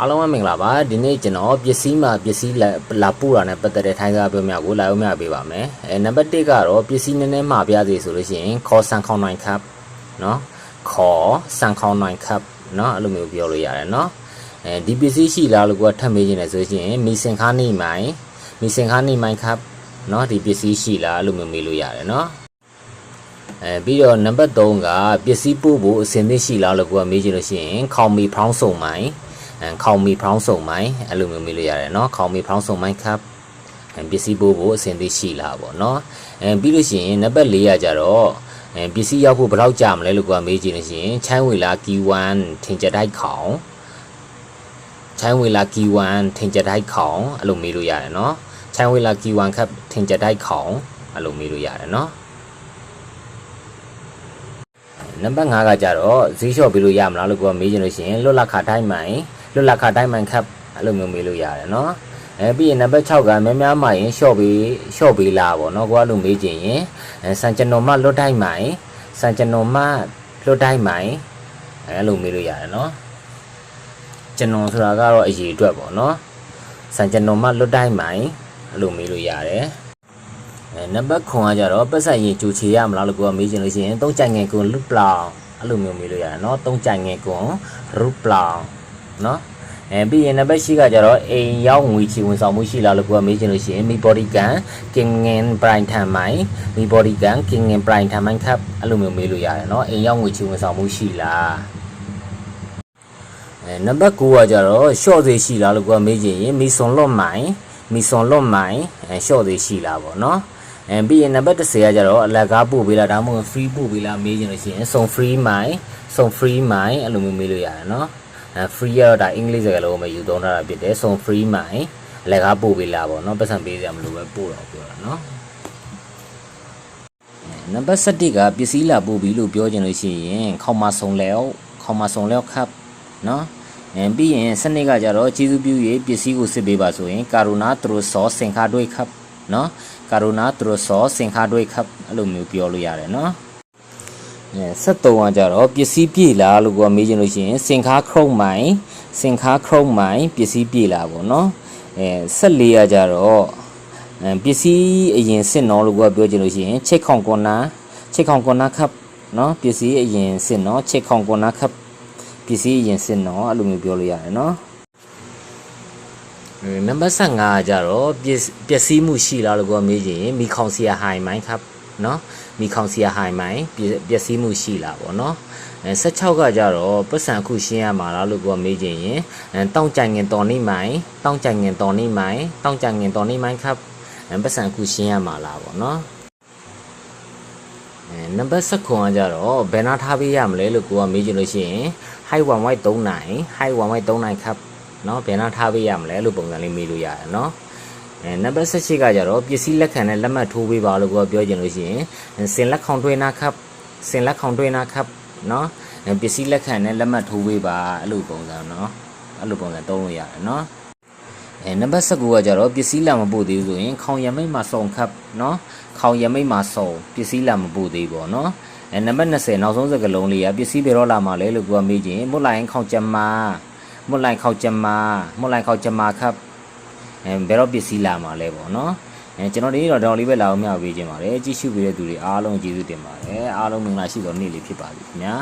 အားလုံးပဲမင်္ဂလာပါဒီနေ့ကျွန်တော်ပစ္စည်းမှာပစ္စည်းလာလာပို့တာနဲ့ပတ်သက်တဲ့ထိုင်းစားပြောများကိုလာအောင်မြပေးပါမယ်အဲနံပါတ်1ကတော့ပစ္စည်းနည်းနည်းမှာပြစေဆိုလို့ရှိရင်ခေါ်ဆန်ခေါင်းနိုင်ခပ်เนาะခေါ်ဆန်ခေါင်းနိုင်ခပ်เนาะအဲ့လိုမျိုးပြောလို့ရတယ်เนาะအဲဒီပစ္စည်းရှိလားလို့ကထပ်မေးခြင်းနဲ့ဆိုရှင်မီစင်ခါနေမိုင်မီစင်ခါနေမိုင်ခပ်เนาะဒီပစ္စည်းရှိလားအဲ့လိုမျိုးမေးလို့ရတယ်เนาะအဲပြီးတော့နံပါတ်3ကပစ္စည်းပို့ဖို့အစင်သင့်ရှိလားလို့ကိုကမေးကြည့်လို့ရှိရင်ခေါင်မီဖောင်းစုံမိုင်အဲ ခေါင်မီဖောင်းစုံမိုင်အဲ့လိုမျိုးမေးလို့ရတယ်เนาะခေါင်မီဖောင်းစုံမိုင်ခပ်အဲပစ္စည်းပို့ဖို့အစင်သင့်ရှိလားပေါ့เนาะအဲပြီးလို့ရှိရင်နံပါတ်4ကကြတော့အဲပစ္စည်းရောက်ဖို့ဘယ်လောက်ကြာမလဲလို့ကိုကမေးကြည့်လို့ရှိရင်ချမ်းဝေလာကီ1ထင်ကြတိုက်ခေါင်ချမ်းဝေလာကီ1ထင်ကြတိုက်ခေါင်အဲ့လိုမေးလို့ရတယ်เนาะချမ်းဝေလာကီ1ခပ်ထင်ကြတိုက်ခေါင်အဲ့လိုမေးလို့ရတယ်เนาะ နံပါတ်5ကကြတော့ဈေးလျှော့ပေးလို့ရမလားလို့ကိုကမေးချင်လို့ရှိရင်လွတ်လပ်ခတိုင်းမိုင် လွတ်လပ်ခတိုင်းမှန်ခပ်အဲ့လိုမျိုးမေးလို့ရတယ်နော်အဲပြီးရင်နံပါတ်6ကမဲများမှရင်ရှော့ပြီးရှော့ပြီးလာပေါ့နော်ကိုကလို့မေးကြည့်ရင်စံကျွန်တော်မှလွတ်တိုင်းမှရင်စံကျွန်တော်မှလွတ်တိုင်းမှရင်အဲ့လိုမေးလို့ရတယ်နော်ကျွန်တော်ဆိုတာကတော့အရေးအတွက်ပေါ့နော်စံကျွန်တော်မှလွတ်တိုင်းမှရင်အဲ့လိုမေးလို့ရတယ်အဲနံပါတ်9ကကြတော့ပတ်ဆက်ရင်ကြူချေရမလားလို့ကိုကမေးချင်လို့ရှိရင်သုံးကြိုင်ငယ်ကွန်လူပလောင်အဲ့လိုမျိုးမေးလို့ရတယ်နော်သုံးကြိုင်ငယ်ကွန်ရူပလောင် เนาะအဲပြီးရင်နံပါတ်ရှိကကြတော့အိမ်ရောက်ငွေချီဝန်ဆောင်မှုရှိလားလို့ကိုကမေးချင်လို့ရှိရင်မီဘော်ဒီကန်ကင်ငင်ပရိုင်ထန်မိုင်မီဘော်ဒီကန်ကင်ငင်ပရိုင်ထန်မိုင်ခပ်အဲ့လိုမျိုးမေးလို့ရတယ်เนาะအိမ်ရောက်ငွေချီဝန်ဆောင်မှုရှိလားအဲနံပါတ်9ကကြတော့ short သေးရှိလားလို့ကိုကမေးချင်ရင်မီဆွန်လွတ်မိုင်မီဆွန်လွတ်မိုင်အဲ short သေးရှိလားပေါ့เนาะ အဲပြီးရင်နံပါတ်10ကကြတော့အလက်ကားပို့ပေးလားဒါမှမဟုတ် free ပို့ပေးလားမေးချင်လို့ရှိရင်စုံ free မိုင်စုံ free မိုင်အဲ့လိုမျိုးမေးလို့ရတယ်နော်အဲ free ကတော့ဒါအင်္ဂလိပ်စကားလုံးပဲယူသုံးထားတာဖြစ်တယ်စုံ free မိုင်အလက်ကားပို့ပေးလားပေါ့နော်ပတ်စံပေးစရာမလိုပဲပို့တော့ပြောတာနော်နံပါတ်7ကပစ္စည်းလာပို့ပြီလို့ပြောချင်လို့ရှိရင်ခေါမဆုံလဲခေါမဆုံလဲခပ်နော်အဲပြီးရင်စနစ်ကကြတော့ကျေးဇူးပြု၍ပစ္စည်းကိုစစ်ပေးပါဆိုရင်ကာရိုနာသူတို့စောစင်ခါတွေခပ်နော်ကာရိုနာသူတို့စောစင်ခါတွေခပ်အဲ့လိုမျိုးပြောလို့ရတယ်နော်အဲ 73ကကြတော့ပစ္စည်းပြေလားလို့ကိုကမေးချင်လို့ရှိရင်စင်ခါခရုတ်မိုင်စင်ခါခရုတ်မိုင်ပစ္စည်းပြေလားပေါ့နော်အဲ74ကကြတော့ပစ္စည်းအရင်စစ်နော်လို့ကိုကပြောချင်လို့ရှိရင်ချက်ခေါင်ကွန်နာချက်ခေါင်ကွန်နာခပ်နော်ပစ္စည်းအရင်စစ်နော်ချက်ခေါင်ကွန်နာခပ်ပစ္စည်းအရင်စစ်နော်အဲ့လိုမျိုးပြောလို့ရတယ်နော်နံပါတ်5ကကြတော့ပစ္စည်းမှုရှိလားလို့ကိုကမေးချင်ရင်မိခေါင်စီယာဟိုင်မိုင်ခပ် เนาะမိခေါင်စီယာဟိုင်မိုင်းပျက်ပျက်စီးမှုရှိလားပေါ့เนาะအဲ16ကကြတော့ပတ်စံခုရှင်းရမှာလားလို့ကိုမေးကြည့်ရင်အဲတောင်းကြိုင်ငင်တော်နေမိုင်းတောင်းကြိုင်ငင်တော်နေမိုင်းတောင်းကြိုင်ငင်တော်နေမိုင်းครับအဲပတ်စံခုရှင်းရမှာလားပေါ့เนาะအဲနံပါတ်19ကကြတော့ဘယ်နာထားပေးရမလဲလို့ကိုကမေးကြည့်လို့ရှိရင် high one white 3နိုင် high one white 3နိုင်ครับเนาะဘယ်နာထားပေးရမလဲလို့ပုံစံလေးမေးလို့ရတယ်เนาะ အဲနံပါတ်18ကကြတော့ပစ္စည်းလက်ခံနဲ့လက်မှတ်ထိုးပေးပါလို့ကိုပြောချင်လို့ရှိရင်စင်လက်ခေါင်တွင်းနာครับစင်လက်ခေါင်တွင်းနာครับเนาะအဲပစ္စည်းလက်ခံနဲ့လက်မှတ်ထိုးပေးပါအဲ့လိုပုံစံเนาะအဲ့လိုပုံစံသုံးလို့ရတယ်เนาะအဲနံပါတ်19ကကြတော့ပစ္စည်းလာမပို့သေးဘူးဆိုရင်ခေါင်ရမိတ်မှာစုံခပ်เนาะခေါင်ရမိတ်မှာစုံပစ္စည်းလာမပို့သေးပေါ့เนาะအဲနံပါတ်20နောက်ဆုံးစကားလုံးလေးကပစ္စည်းဘယ်တော့လာမှာလဲလို့ကိုကမေးခြင်းမွတ်လိုင်းခေါင်ကြမာမွတ်လိုင်းခေါင်ကြမာမွတ်လိုင်းခေါင်ကြမာခပ် အဲဘယ်တော့ပစ္စည်းလာမှာလဲပေါ့နော်အဲကျွန်တော်ဒီနေ့တော့ဒေါ်လေးပဲလာအောင်မျှဝေးခြင်းပါတယ်ကြည့်ရှုပေးတဲ့သူတွေအားလုံးကျေးဇူးတင်ပါတယ်အားလုံးမင်္ဂလာရှိသောနေ့လေးဖြစ်ပါပြီခင်ဗျာ